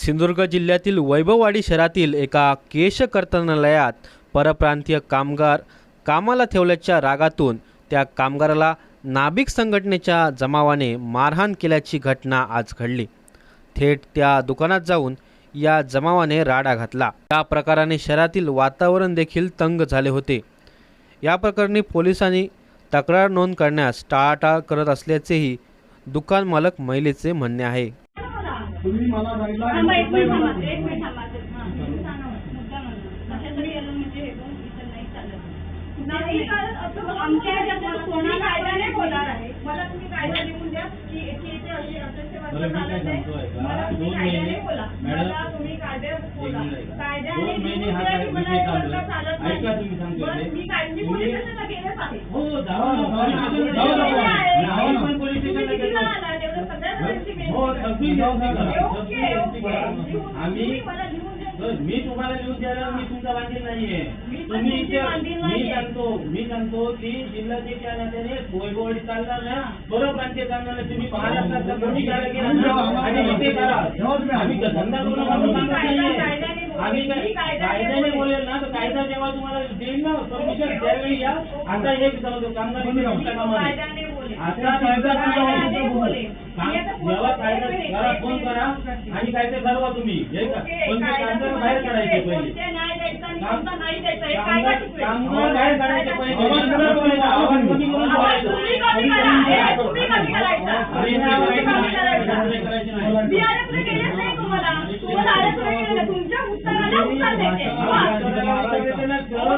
सिंधुदुर्ग जिल्ह्यातील वैभववाडी शहरातील एका केश कर्तनालयात परप्रांतीय कामगार कामाला ठेवल्याच्या रागातून त्या कामगाराला नाभिक संघटनेच्या जमावाने मारहाण केल्याची घटना आज घडली. थेट त्या दुकानात जाऊन या जमावाने राडा घातला. या प्रकाराने शहरातील वातावरण देखील तंग झाले होते. या प्रकरणी पोलिसांनी तक्रार नोंद करण्यास टाळाटाळ करत असल्याचेही दुकान मालक महिलेचे म्हणणे आहे. तुम्ही मला थांबा, एक मिनिट थांबा, एक मिनिट थांबा. हां, तुम्ही सांगा मुद्दा म्हणून. कशातरी याला म्हणजे हे इथं नाही चालत. नाही चालत असं आमच्या ह्याच्यात कोणी बोलणार आहे. मला तुम्ही कायदा लिहून द्या, की की इथे अशी अध्यक्ष वर्ग बरं, मी काय चालत आहे. मला तुम्ही कायद्याने बोला. मला तुम्ही कायद्यात बोला. कायद्याने लिहून हा द्या, की मला हे आहे. चालत नाही. बरं. मी काय मी तुम्ही- पोलीस स्टेशनला गेलेच आहे. हो ना. आहे. आम्ही मी तुम्हाला लिहून द्यायला मी तुमचा वांजील नाहीये मी पण तुम्ही तुमची इथे वांजील मी नाहीये. सांगतो मी सांगतो की जिल्ह्याच्या नात्याने वैभववाडी चालणार ना बरोबर प्रांतीय चालणार नाही. तुम्ही कार्य केलं ना आणि इथे करा आम्ही धंदा करून आपण सांगत कायदा- नाहीये. कायद्याने बोलेल. आम्ही काय मी कायद्याने कायद्याने बोलेल. बोलेल ना तर कायदा जेव्हा तुम्हाला देईल ना परमिशन त्यावेळी या आता हे समजतो कामगार बोलेल. आता कायदा जेव्हा करते, कायदा एक फोन. करा आणि काय ते ठरवा तुम्ही. हे का? ओके, पण ते कायदा कामगार बाहेर. काढायचे पहिले? कामगार बाहेर काढायचे पहिले. आवाज कमी आवाज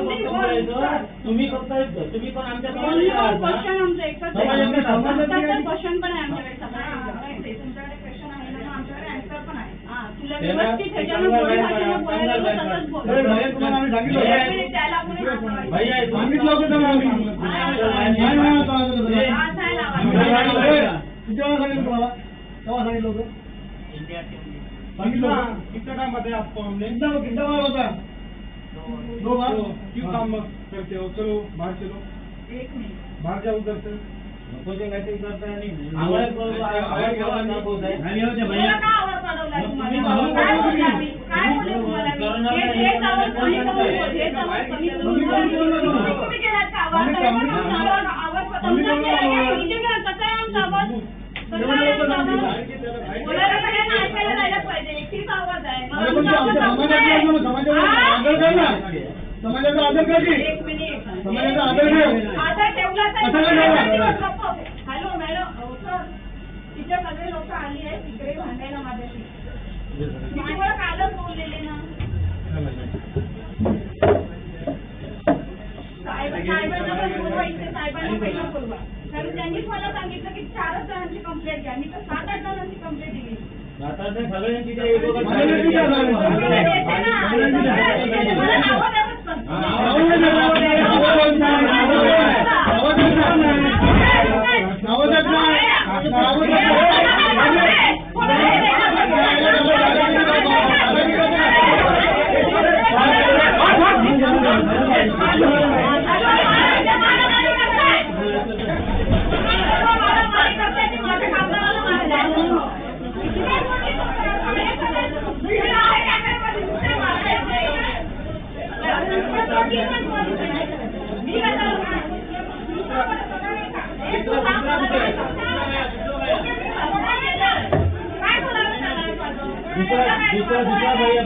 कमी करून तुम्ही फक्त तुम्ही पण आमच्या Question पण आहे आमच्याकडे. तुमच्याकडे question आहे ना, आमच्याकडे answer पण आहे. हा, तुला व्यवस्थित सांगितलं. हात? सांगितलं. हा? कितना टाइम बताया आपको हमने कितना कितना बार होता. दो बार क्यों काम करते हो? चलो बाहर चलो. एक मिनिट. बाहर जाओ उधर से समाजाचा? आदर कर ना समाजाचा आदर ठेव. कशाला ठेवला? सगळे लोक आली आहेत तिकडे भांडायला माझ्याशी. मी तुम्हाला कालच बोललेले ना? साहेब साहेबांना पण बोलवा इथे साहेबांना पहिला बोलवा. कारण त्यांनीच मला सांगितलं की चारच जणांची कंप्लेंट घ्या. मी तर सात आठ जणांची कंप्लेंट दिली. आता ते सगळ्यांची दुसरा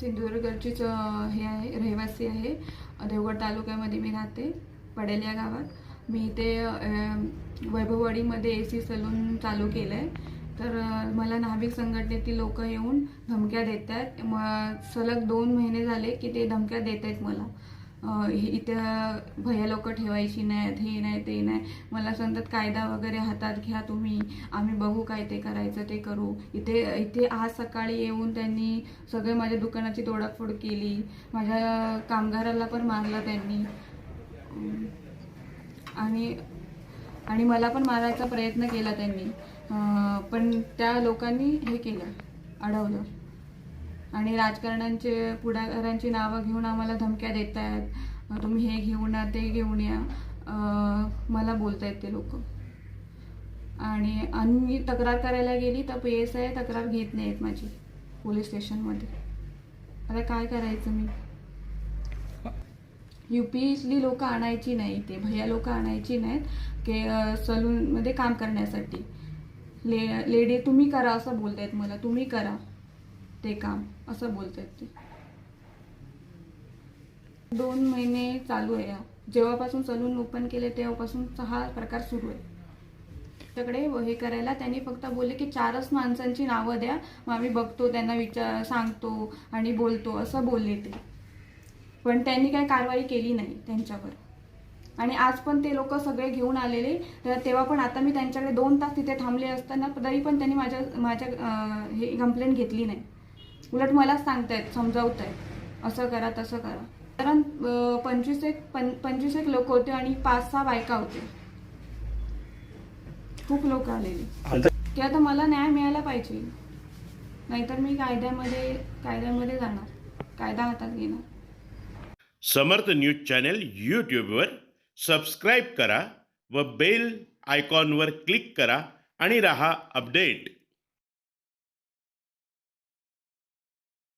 सिंधुदुर्गचीच हे आहे रहिवासी आहे. देवगड तालुक्यामध्ये मी राहते पडेल या गावात. मी इथे वैभववाडीमध्ये ए सी सलून चालू केलं आहे तर मला नाभिक संघटनेतील लोक येऊन धमक्या देत आहेत म सलग दोन महिने झाले की ते धमक्या देत आहेत मला. इथं भया लोक ठेवायची नाहीत हे नाही ते नाही. मला सांगतात कायदा वगैरे हातात घ्या तुम्ही. आम्ही बघू काय ते करायचं ते करू. इथे इथे आज सकाळी येऊन त्यांनी सगळे माझ्या दुकानाची तोडाफोड केली. माझ्या कामगाराला पण मारलं त्यांनी. आणि आणि मला पण मारायचा प्रयत्न केला त्यांनी. पण त्या लोकांनी हे केलं अडवलं. आणि राजकारण्यांचे पुढाकारांची नावं घेऊन आम्हाला धमक्या देत आहेत तुम्ही हे घेऊन या ते घेऊन या. मला बोलतायत ते लोक. आणि आणि मी तक्रार करायला गेली तर पी एस आय तक्रार घेत नाहीत माझी पोलीस स्टेशनमध्ये. आता काय करायचं मी? यू युपीतली लोक आणायची नाही ते भैया लोक आणायची नाहीत के सलूनमध्ये काम करण्यासाठी. ले लेडी तुम्ही करा असं बोलतायत मला तुम्ही करा. ते काम असं बोलतात ते. दोन महिने चालू आहे हा. जेव्हापासून सलून ओपन केले तेव्हापासून हा प्रकार सुरू आहे त्याकडे हे करायला त्यांनी फक्त बोलले की चारच माणसांची नावं द्या. मग आम्ही बघतो त्यांना विचार सांगतो आणि बोलतो असं बोलले ते. पण त्यांनी काही कारवाई केली नाही त्यांच्यावर. आणि आज पण ते लोक सगळे घेऊन आलेले. तर तेव्हा पण आता मी त्यांच्याकडे दोन तास तिथे थांबले असताना तरी पण त्यांनी माझ्या माझ्या हे कंप्लेंट घेतली नाही. उलट मलाच सांगतायत समजावतायत. असं करा तसं करा. कारण पंचवीस एक पं पंचवीस एक लोक होते आणि पाच सहा बायका होते खूप लोक आलेले. की आता मला न्याय मिळायला पाहिजे. नाहीतर मी कायद्यामध्ये कायद्यामध्ये जाणार. कायदा हातात घेणार. समर्थ न्यूज चॅनेल यूट्यूबवर सबस्क्राईब करा व बेल आयकॉनवर क्लिक करा आणि रहा अपडेट.